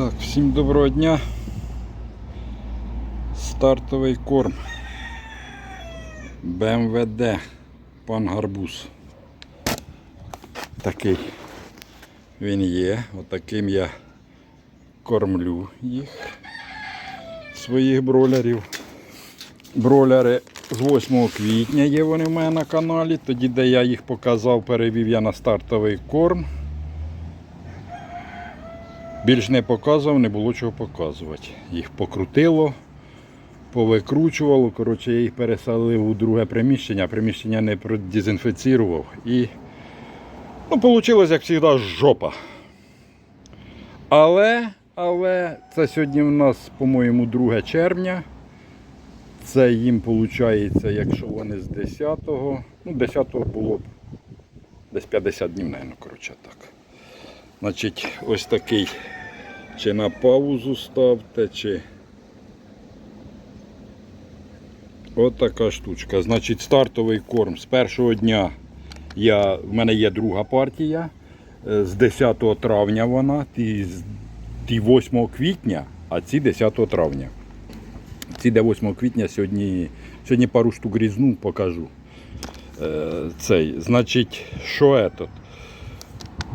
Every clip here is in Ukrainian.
Так, всім доброго дня. Стартовий корм. БМВД. Пан Гарбуз. Такий він є. Отаким я кормлю їх. Своїх бролерів. Бролери з 8 квітня є вони в мене на каналі. Тоді, де я їх показав, перевів я на стартовий корм. Більш не показував, не було чого показувати. Їх покрутило, повикручувало. Коротше, я їх переселив у друге приміщення, приміщення не продезінфіцірував. І ну, вийшло, як завжди, жопа. Але, але це сьогодні у нас, по-моєму, 2 червня. Це їм виходить, якщо вони з 10-го, ну 10-го було б десь 50 днів, мабуть, коротше так. Значить, ось такий чи на паузу ставте, чи. От така штучка. Значить, стартовий корм. З першого дня я, в мене є друга партія. Е, З 10 травня вона, ті, ті 8 квітня, а ці 10 травня. Ці де 8 квітня сьогодні, сьогодні пару штук різну покажу. Е, цей. Значить, що этот?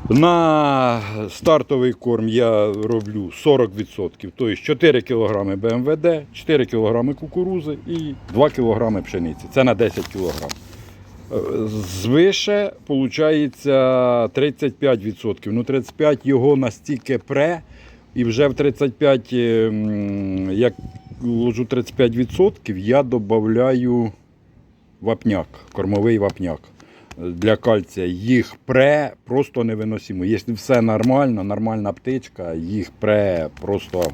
На стартовий корм я роблю 40%, тобто 4 кг БМВД, 4 кг кукурузи і 2 кг пшениці. Це на 10 кг. Звише виходить 35%. Ну 35% його настільки пре, і вже в 35, ем, як ложу 35%, я додаю вапняк, кормовий вапняк для кальція. Їх пре просто невиносимо. Якщо все нормально, нормальна птичка, їх пре просто.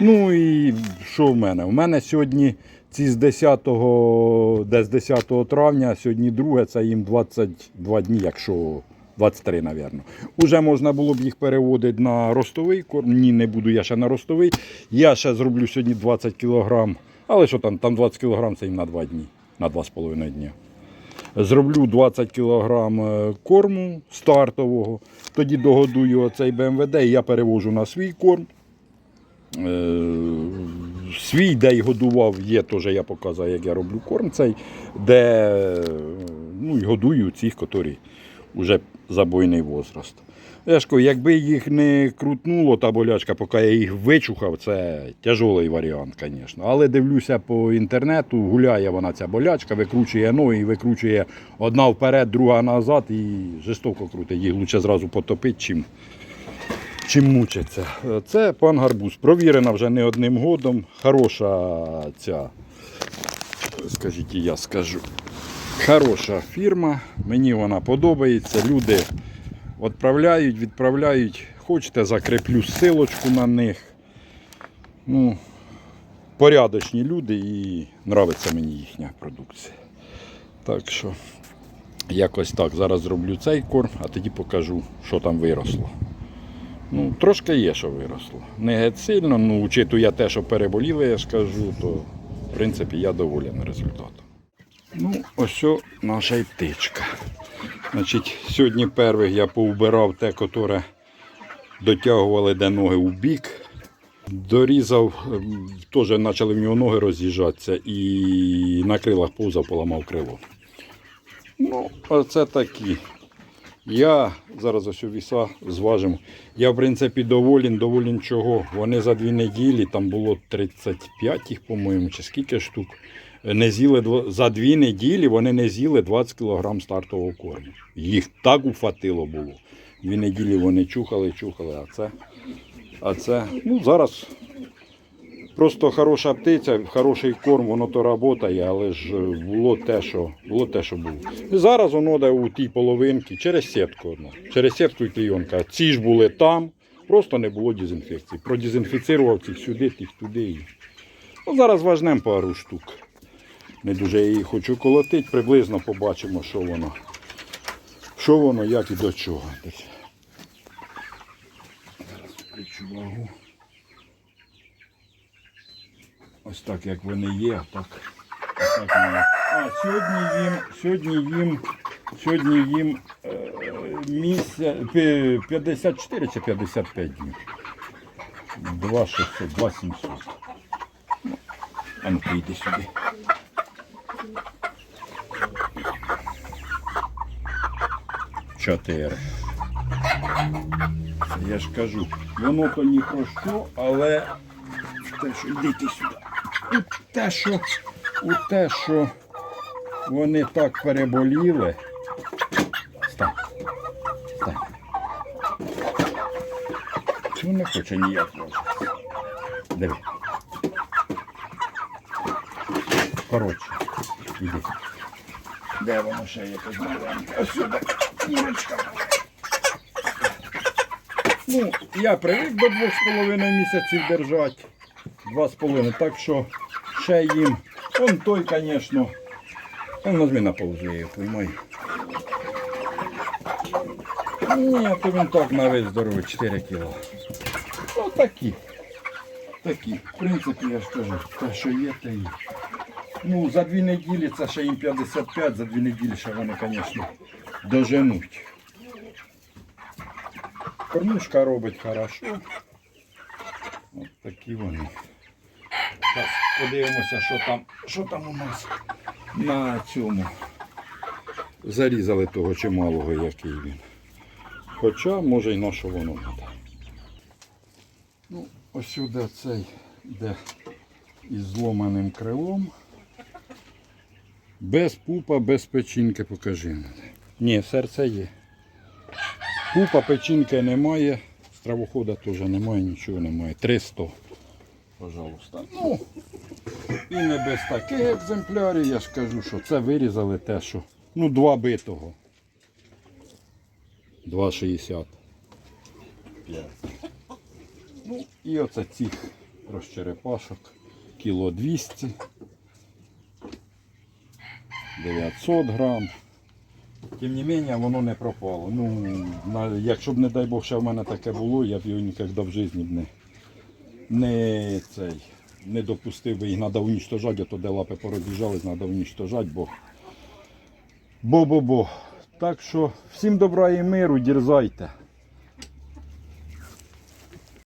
Ну і що в мене? У мене сьогодні ці з 10, де з 10 травня, сьогодні друге, це їм 22 дні, якщо 23, мабуть. Уже можна було б їх переводити на ростовий корм. Ні, не буду я ще на ростовий. Я ще зроблю сьогодні 20 кг. Але що там, там 20 кг це їм на 2 дні, на 2,5 дні. Зроблю 20 кг корму стартового, тоді догодую оцей БМВД і я перевожу на свій корм. Е, Свій, де й годував, є теж я показав, як я роблю корм цей, де е, ну, і годую цих, які вже забойний возраст. Кажу, якби їх не крутнуло, та болячка, поки я їх вичухав, це тяжелий варіант, звісно. Але дивлюся по інтернету, гуляє вона ця болячка, викручує ноги, викручує одна вперед, друга назад і жорстоко крутить. Їх краще зразу потопити, чим, чим мучиться. Це пан Гарбуз. Провірена вже не одним годом. Хороша ця, скажіть, я скажу. Хороша фірма, мені вона подобається. Люди відправляють, відправляють. Хочете, закріплю силочку на них. Ну, порядочні люди і нравиться мені їхня продукція. Так що, якось так. Зараз зроблю цей корм, а тоді покажу, що там виросло. Ну, трошки є, що виросло. Не геть сильно, ну, учитую те, що переболіли, я ж кажу, то в принципі я доволен результатом. Ну, ось наша й птичка. Значить, сьогодні перших я повбирав те, котре дотягували де ноги у бік. Дорізав, ем, теж почали в нього ноги роз'їжджатися і на крилах повзав, поламав крило. Ну, оце такі. Я зараз ось віса зважимо. Я, в принципі, доволен, доволен чого. Вони за дві неділі, там було 35 їх, по-моєму, чи скільки штук. Не з'їли за дві неділі вони не з'їли 20 кг стартового корму. Їх так уфатило було. Дві неділі вони чухали, чухали, а це. А це, ну зараз просто хороша птиця, хороший корм, воно то працює, але ж було те, що було те, що було. І зараз воно де у тій половинці через сітку одну. Через сітку і клійонка. Ці ж були там, просто не було дезінфекції. Продезінфіцирував цих сюди, тих туди. Ну, зараз важнем пару штук. Не дуже я її хочу колотити, приблизно побачимо, що воно. Що воно, як і до чого. Зараз вагу. Ось так, як вони є, так. так вони. А, сьогодні їм, сьогодні їм, сьогодні їм е, місяця, пі- 54 чи 55 днів. 2600, 2700. Ну, А ну ти йди сюди. Чотири. Я ж кажу, воно то ні про що, але те, що йди ти сюди. У те, що, у те, що вони так переболіли. Стань. Стань. Ну не хоче ніяк. Диви. Коротше, іди. Де воно ще якось маленьке? Сюди. Ну, я привик до двох з половиною місяців держати. Два з половиною. Так що ще їм. Он той, звісно. Он нажми на його поймаю. Ні, то він так на весь здоровий, 4 кіло. Ну такі. Такі. В принципі, я ж кажу, те, що є, те є. Ну, за дві неділі це ще їм 55, за дві неділі ще вони, звісно, доженуть. Кормушка робить хорошо. От такі вони. Зараз подивимося, що там, що там у нас на цьому. Зарізали того чималого, який він. Хоча, може, й на що воно треба. Ну, ось сюди цей йде із зломаним крилом. Без пупа, без печінки покажи. Ні, серце є. Пупа, печінки немає, стравохода теж немає, нічого немає. 300. Пожалуйста. Ну, і не без таких екземплярів, я ж кажу, що це вирізали те, що. Ну, два битого. 2,60. Ну, і оце цих розчерепашок. Кіло 200. 900 грам. Тим не менше, воно не пропало. Ну, якщо б, не дай Бог, ще в мене таке було, я б його ніколи в житті б не, не, цей, не допустив би їх треба унічтожати, а то де лапи пороз'їжджались, треба унічтожати, бо бо-бо-бо. Так що всім добра і миру, дірзайте.